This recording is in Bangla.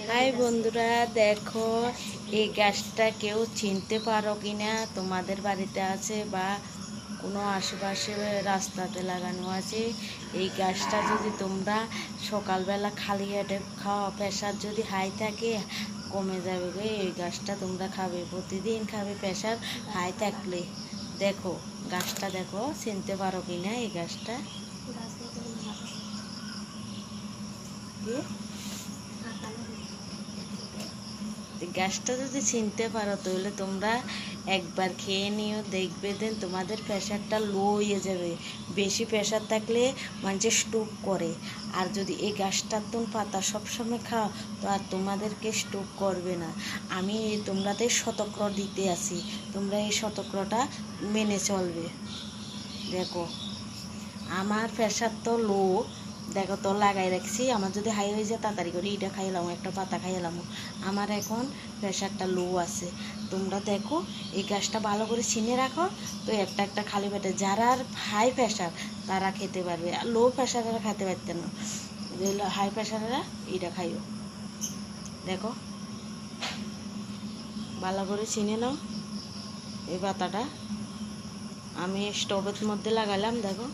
হাই বন্ধুরা দেখো এই গাছটা কেউ চিনতে পারো কি না তোমাদের বাড়িতে আছে বা কোনো আশেপাশে রাস্তাতে লাগানো আছে? এই গাছটা যদি তোমরা সকালবেলা খালি পেটে খাওয়া প্রেশার যদি হাই থাকে কমে যাবে গো এই গাছটা তোমরা খাবে প্রতিদিন খাবে প্রেশার হাই থাকলে। দেখো গাছটা দেখো চিনতে পারো কি না এই গাছটা কি? এই গাছটা যদি চিনতে পারো, তাহলে তোমরা একবার খেয়ে নিও, দেখবে দেন তোমাদের প্রেশারটা লো হয়ে যাবে। বেশি প্রেশার থাকলে মানুষের স্ট্রোক করে। আর যদি এই গাছটার তুমি পাতা সবসময় খাও, তো আর তোমাদেরকে স্ট্রোক করবে না। আমি তোমাদের শতক্র দিতে আসি তোমরা এই শতক্রটা মেনে চলবে। দেখো, আমার প্রেশার তো লো দেখো তো লাগাই রাখছি। আমার যদি হাই হয়ে যায়, তাড়াতাড়ি করে এটা খাইলাম, একটা পাতা খাইলাম। আমার এখন প্রেশারটা লো আছে। তোমরা দেখো, এই গাছটা ভালো করে চিনে রাখো। তো একটা একটা খালি পেটে, যারা হাই প্রেশার তারা খেতে পারবে। আর লো প্রেশারেরা খেতে পারতেন না। হাই প্রেশারেরা এটা খাইও। দেখো, ভালো করে চিনে নাও। এই পাতাটা আমি স্টোভের মধ্যে লাগালাম, দেখো।